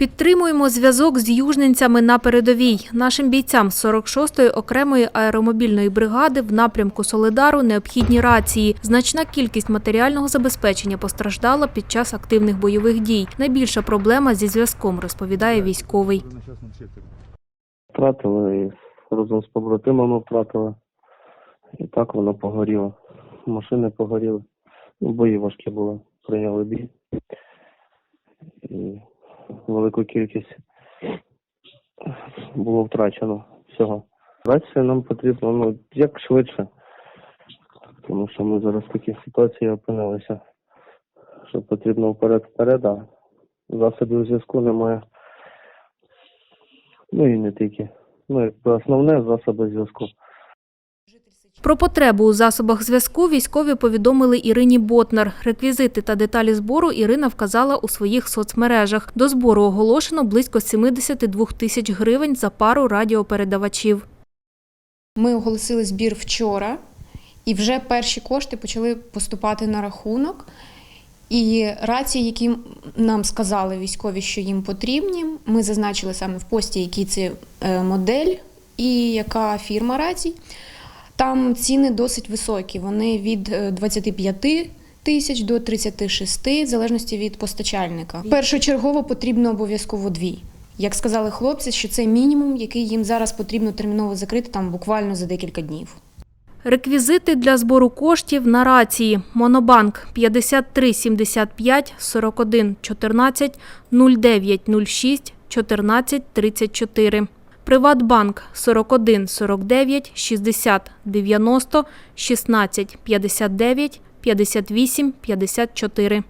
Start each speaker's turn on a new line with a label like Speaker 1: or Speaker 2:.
Speaker 1: Підтримуємо зв'язок з южненцями на передовій. Нашим бійцям з 46-ї окремої аеромобільної бригади в напрямку Солидару необхідні рації. Значна кількість матеріального забезпечення постраждала під час активних бойових дій. Найбільша проблема зі зв'язком, розповідає військовий.
Speaker 2: Втратили разом з побратимами втратили. І так воно погоріло. Машини погоріли. Ну, бої важкі були. Прийняли бій. Велику кількість було втрачено всього. Рація нам потрібно ну, як швидше. Тому що ми зараз в такій ситуації опинилися, що потрібно вперед-вперед, а засобів зв'язку немає. Ну і не тільки. Ну, якби основне засоби зв'язку.
Speaker 1: Про потребу у засобах зв'язку військові повідомили Ірині Ботнар. Реквізити та деталі збору Ірина вказала у своїх соцмережах. До збору оголошено близько 72 тисяч гривень за пару радіопередавачів.
Speaker 3: Ми оголосили збір вчора, і вже перші кошти почали поступати на рахунок. І рації, які нам сказали військові, що їм потрібні, ми зазначили саме в пості, який це е, модель і яка фірма рацій. Там ціни досить високі. Вони від е, 25 тисяч до 36, в залежності від постачальника. Першочергово потрібно обов'язково дві. Як сказали хлопці, що це мінімум, який їм зараз потрібно терміново закрити там буквально за декілька днів.
Speaker 1: Реквізити для збору коштів на рації. Монобанк 53 75 41 14 09 06 14 34. Приватбанк 41 49 60 90 16 59 58 54.